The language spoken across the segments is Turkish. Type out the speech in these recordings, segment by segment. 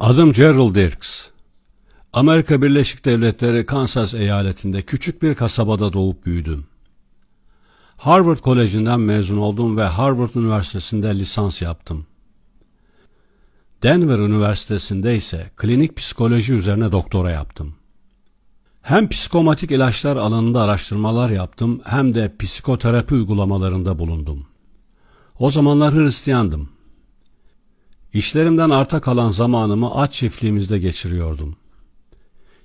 Adım Gerald Dirks. Amerika Birleşik Devletleri Kansas eyaletinde küçük bir kasabada doğup büyüdüm. Harvard Koleji'nden mezun oldum ve Harvard Üniversitesi'nde lisans yaptım. Denver Üniversitesi'nde ise klinik psikoloji üzerine doktora yaptım. Hem psikomatik ilaçlar alanında araştırmalar yaptım hem de psikoterapi uygulamalarında bulundum. O zamanlar Hristiyandım. İşlerimden arta kalan zamanımı at çiftliğimizde geçiriyordum.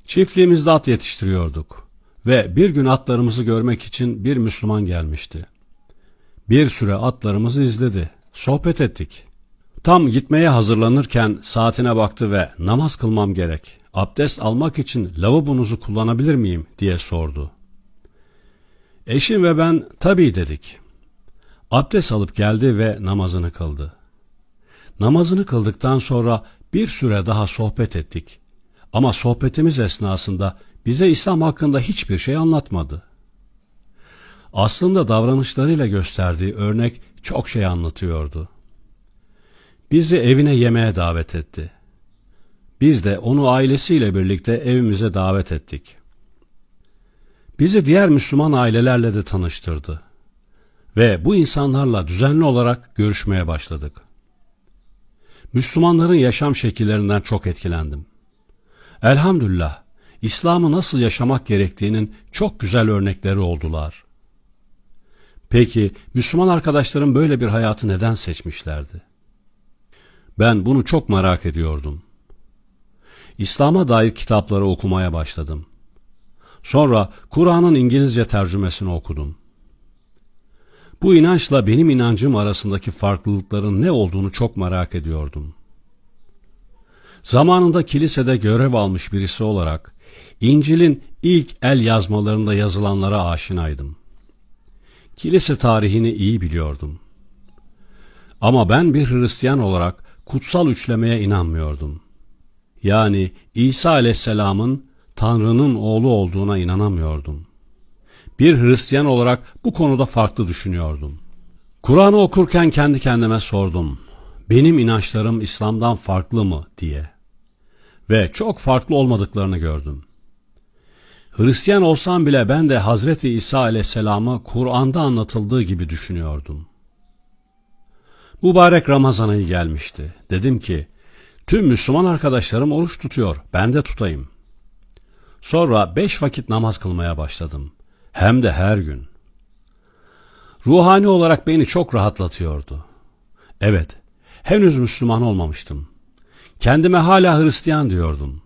Çiftliğimizde at yetiştiriyorduk ve bir gün atlarımızı görmek için bir Müslüman gelmişti. Bir süre atlarımızı izledi, sohbet ettik. Tam gitmeye hazırlanırken saatine baktı ve namaz kılmam gerek, abdest almak için lavabonuzu kullanabilir miyim diye sordu. Eşim ve ben tabii dedik. Abdest alıp geldi ve namazını kıldı. Namazını kıldıktan sonra bir süre daha sohbet ettik. Ama sohbetimiz esnasında bize İslam hakkında hiçbir şey anlatmadı. Aslında davranışlarıyla gösterdiği örnek çok şey anlatıyordu. Bizi evine yemeğe davet etti. Biz de onu ailesiyle birlikte evimize davet ettik. Bizi diğer Müslüman ailelerle de tanıştırdı. Ve bu insanlarla düzenli olarak görüşmeye başladık. Müslümanların yaşam şekillerinden çok etkilendim. Elhamdülillah, İslam'ı nasıl yaşamak gerektiğinin çok güzel örnekleri oldular. Peki, Müslüman arkadaşlarım böyle bir hayatı neden seçmişlerdi? Ben bunu çok merak ediyordum. İslam'a dair kitapları okumaya başladım. Sonra Kur'an'ın İngilizce tercümesini okudum. Bu inançla benim inancım arasındaki farklılıkların ne olduğunu çok merak ediyordum. Zamanında kilisede görev almış birisi olarak İncil'in ilk el yazmalarında yazılanlara aşinaydım. Kilise tarihini iyi biliyordum. Ama ben bir Hristiyan olarak kutsal üçlemeye inanmıyordum. Yani İsa aleyhisselamın Tanrı'nın oğlu olduğuna inanamıyordum. Bir Hristiyan olarak bu konuda farklı düşünüyordum. Kur'an'ı okurken kendi kendime sordum. Benim inançlarım İslam'dan farklı mı diye. Ve çok farklı olmadıklarını gördüm. Hristiyan olsam bile ben de Hazreti İsa aleyhisselamı Kur'an'da anlatıldığı gibi düşünüyordum. Mübarek Ramazan ayı gelmişti. Dedim ki, tüm Müslüman arkadaşlarım oruç tutuyor, ben de tutayım. Sonra beş vakit namaz kılmaya başladım. Hem de her gün. Ruhani olarak beni çok rahatlatıyordu. Evet, henüz Müslüman olmamıştım. Kendime hala Hristiyan diyordum.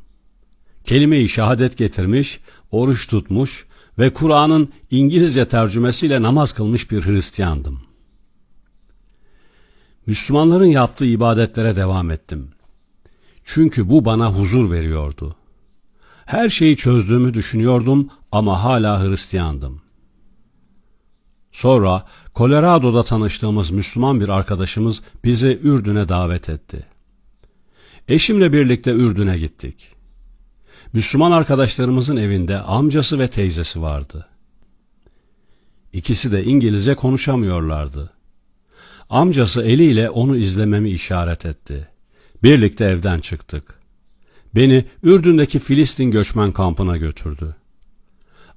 Kelime-i şehadet getirmiş, oruç tutmuş ve Kur'an'ın İngilizce tercümesiyle namaz kılmış bir Hristiyandım. Müslümanların yaptığı ibadetlere devam ettim. Çünkü bu bana huzur veriyordu. Her şeyi çözdüğümü düşünüyordum ama hala Hristiyandım. Sonra Colorado'da tanıştığımız Müslüman bir arkadaşımız bizi Ürdün'e davet etti. Eşimle birlikte Ürdün'e gittik. Müslüman arkadaşlarımızın evinde amcası ve teyzesi vardı. İkisi de İngilizce konuşamıyorlardı. Amcası eliyle onu izlememi işaret etti. Birlikte evden çıktık. Beni Ürdün'deki Filistin göçmen kampına götürdü.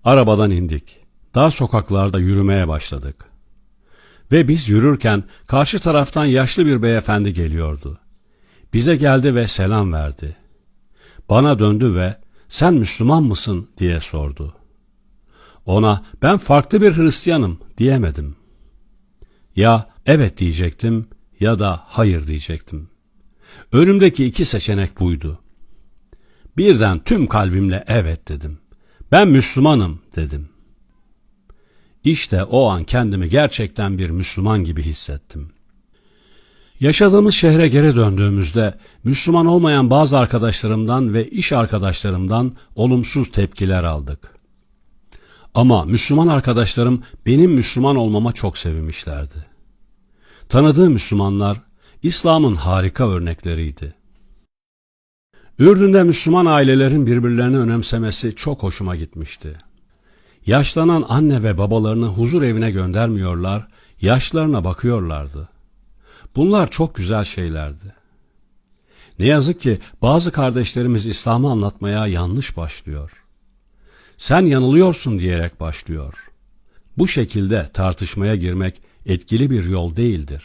Arabadan indik. Dar sokaklarda yürümeye başladık. Ve biz yürürken karşı taraftan yaşlı bir beyefendi geliyordu. Bize geldi ve selam verdi. Bana döndü ve sen Müslüman mısın diye sordu. Ona ben farklı bir Hristiyanım diyemedim. Ya evet diyecektim ya da hayır diyecektim. Önümdeki iki seçenek buydu. Birden tüm kalbimle evet dedim. Ben Müslümanım dedim. İşte o an kendimi gerçekten bir Müslüman gibi hissettim. Yaşadığımız şehre geri döndüğümüzde Müslüman olmayan bazı arkadaşlarımdan ve iş arkadaşlarımdan olumsuz tepkiler aldık. Ama Müslüman arkadaşlarım benim Müslüman olmama çok sevinmişlerdi. Tanıdığım Müslümanlar İslam'ın harika örnekleriydi. Ürdün'de Müslüman ailelerin birbirlerini önemsemesi çok hoşuma gitmişti. Yaşlanan anne ve babalarını huzur evine göndermiyorlar, yaşlarına bakıyorlardı. Bunlar çok güzel şeylerdi. Ne yazık ki bazı kardeşlerimiz İslam'ı anlatmaya yanlış başlıyor. Sen yanılıyorsun diyerek başlıyor. Bu şekilde tartışmaya girmek etkili bir yol değildir.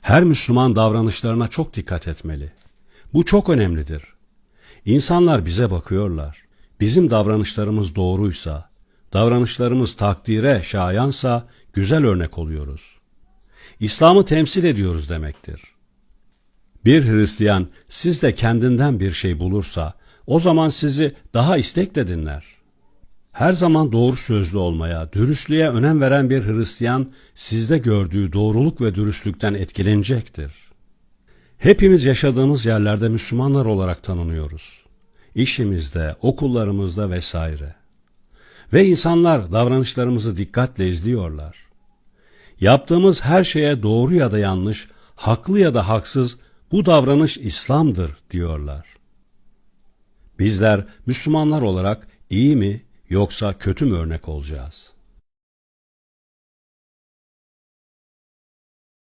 Her Müslüman davranışlarına çok dikkat etmeli. Bu çok önemlidir. İnsanlar bize bakıyorlar. Bizim davranışlarımız doğruysa, davranışlarımız takdire şayansa güzel örnek oluyoruz. İslam'ı temsil ediyoruz demektir. Bir Hristiyan sizde kendinden bir şey bulursa, o zaman sizi daha istekle dinler. Her zaman doğru sözlü olmaya, dürüstlüğe önem veren bir Hristiyan sizde gördüğü doğruluk ve dürüstlükten etkilenecektir. Hepimiz yaşadığımız yerlerde Müslümanlar olarak tanınıyoruz. İşimizde, okullarımızda vesaire. Ve insanlar davranışlarımızı dikkatle izliyorlar. Yaptığımız her şeye doğru ya da yanlış, haklı ya da haksız bu davranış İslam'dır diyorlar. Bizler Müslümanlar olarak iyi mi yoksa kötü mü örnek olacağız?